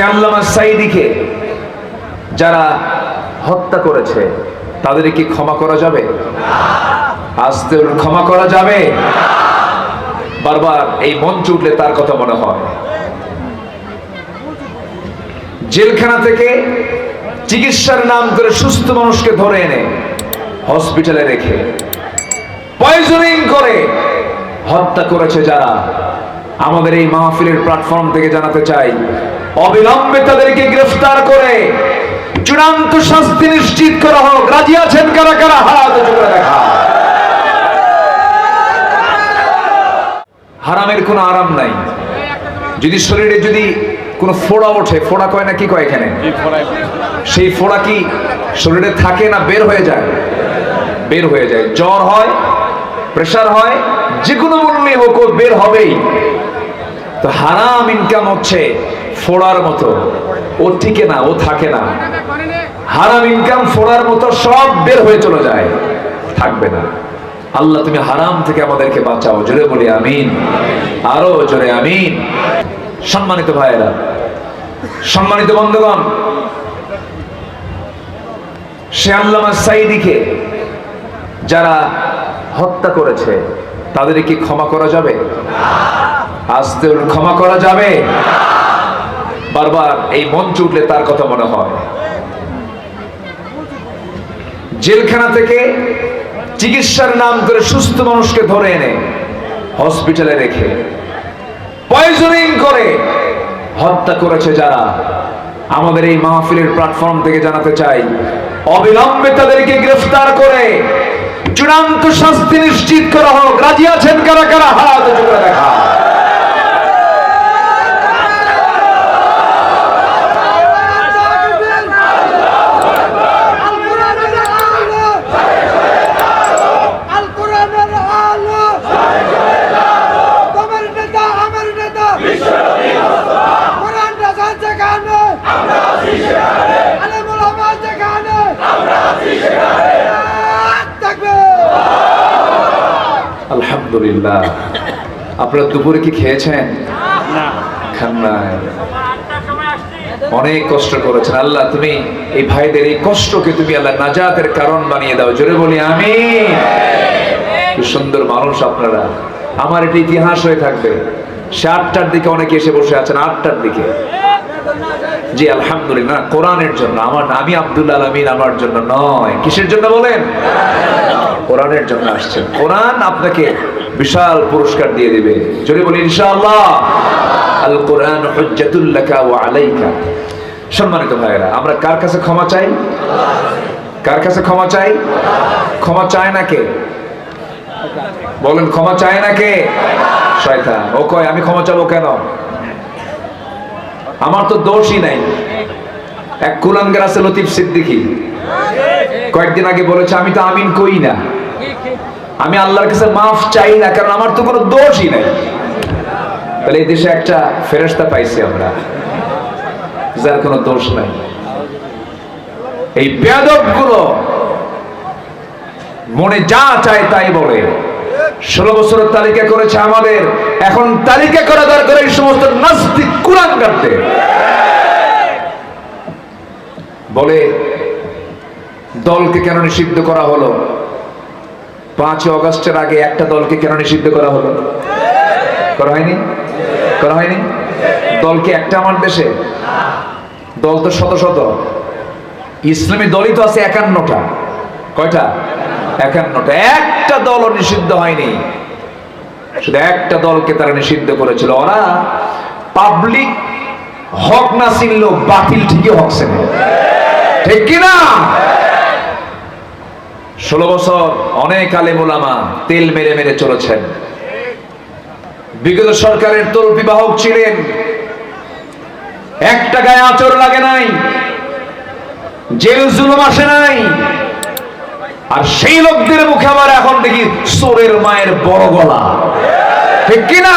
আল্লামা সাইদিকে যারা হত্যা করেছে তাদের কি ক্ষমা করা যাবে? আস্তে ক্ষমা করা যাবে? বারবার এই মঞ্চ উঠলে তার কথা মনে হয়। জেলখানা থেকে চিকিৎসার নাম করে সুস্থ মানুষকে ধরে এনে হসপিটালে রেখে, পয়জনিং করে হত্যা করেছে যারা আমাদের এই মাহফিলের প্ল্যাটফর্ম থেকে জানাতে চাই অবিলম্বে তাদেরকে গ্রেফতার করে চূড়ান্ত শাস্তি নিশ্চিত করা হোক। রাজি আছেন কারা কারা? হাত দেখা। হারামের কোনো আরাম নাই। যদি শরীরে যদি কোনো ফোড়া ওঠে ফোড়া কয় না কি কয় এখানে? সেই ফোড়া কি শরীরে থাকে না বের হয়ে যায়? বের হয়ে যায়। জ্বর হয় প্রেশার হয় যে কোনো মূল্যে হোক বের হবেই। তো হারাম ইনকাম হচ্ছে ফোড়ার মতো। ও টিকে না, ও থাকে না। হারাম ইনকাম ফোড়ার মতো সব বের হয়ে চলে যায়। থাকবে না। আল্লাহ, তুমি হারাম থেকে আমাদেরকে বাঁচাও। জোরে বলি, আমিন। আরও জোরে, আমিন। সম্মানিত ভাইয়েরা, সম্মানিত বন্ধুগণ, সে আল্লামা সাইদিকে যারা হত্যা করেছে তাদের কি ক্ষমা করা যাবে? আস্তে ক্ষমা করা যাবে। বারবার এই মঞ্চ উঠলে তার কথা মনে হয়। জেলখানা থেকে চিকিৎসার নাম করে সুস্থ মানুষকে ধরে এনে হসপিটালে রেখে পয়জনিং করে হত্যা করেছে যারা। আমাদের এই মাহফিলের প্ল্যাটফর্ম থেকে জানাতে চাই, অবিলম্বে তাদেরকে গ্রেফতার করে চূড়ান্ত শাস্তি নিশ্চিত করা হোক। রাজি আছেন কারা কারা? হাত উঁচু করে দেখা আল কোরআনের আলো আল কোরআনের আলো তোমার নেতা আমার নেতা কোরআন রাজান যেখানে আলেমুল আমার যেখানে থাকবে আলহামদুলিল্লাহ। আপনারা দুপুরে কি খেয়েছেন? খান নাই। অনেক কষ্ট করেছেন। আল্লাহ তুমি এই ভাইদের এই কষ্টকে তুমি আল্লাহ নাজাতের কারণ বানিয়ে দাও। জোরে বলি আমি সুন্দর মানুষ আপনারা। আমার এটা ইতিহাস হয়ে থাকবে। সে আটটার দিকে অনেকে এসে বসে আছেন আটটার দিকে। জি, আলহামদুলিল্লাহ কোরআনের জন্য, আমার আমি আব্দুল আলমিন আমার জন্য নয়। কিসের জন্য বলেন? কোরআনের জন্য আসছেন। কোরআন আপনাকে বিশাল পুরস্কার দিয়ে দিবে। যদি বলি আলাইকা। সম্মানিত ভাইয়েরা, আমরা কার কাছে ক্ষমা চাই? কার কাছে ক্ষমা চাই? ক্ষমা চায় না কে? বলেন, ক্ষমা চায় না কে? শয়তান। ও কয়, আমি ক্ষমা চাবো কেন? আমার তো দোষই নাই। এক কুলাঙ্গার আছে লতিফ সিদ্দিকী। কয়েকদিন আগে বলেছে, আমি তো আমিন কই না। আমি আল্লাহর কাছে মাফ চাই না, কারণ আমার তো কোনো দোষই নাই। তাহলে এই দেশে একটা ফেরেস্তা পাইছি আমরা, যার কোনো দোষ নাই। এই বেয়াদবগুলো মনে যা চায় তাই বলে। ষোলো বছরের তালিকা করেছে আমাদের। এখন তালিকা করা দরকার এই সমস্ত নাস্তিক কুরান কাটতে। বলে, দলকে কেন নিষিদ্ধ করা হলো? পাঁচই অগস্টের আগে একটা দলকে কেন নিষিদ্ধ করা হলো? করা হয়নি? করা হয়নি? দলকে একটা আমার দেশে দল তো শত শত। ইসলামী দলই তো আছে একান্নটা। কয়টা? একান্নটা। একটা দলও নিষিদ্ধ হয়নি। শুধু একটা দলকে তারা নিষিদ্ধ করেছিল। ওরা পাবলিক হক না চিনলো বাতিল ঠিকই হক চেনে। ঠিক কিনা? ষোলো বছর অনেক আলেম ওলামা তেল মেরে মেরে চলেছেন। বিগত সরকারের তরফি বাহক ছিলেন। একটা গায়ে আচর লাগে নাই। জেল জুলুম আসে নাই। আর সেই লোকদের মুখে আবার এখন দেখি সোরের মায়ের বড় গলা। ঠিক কিনা?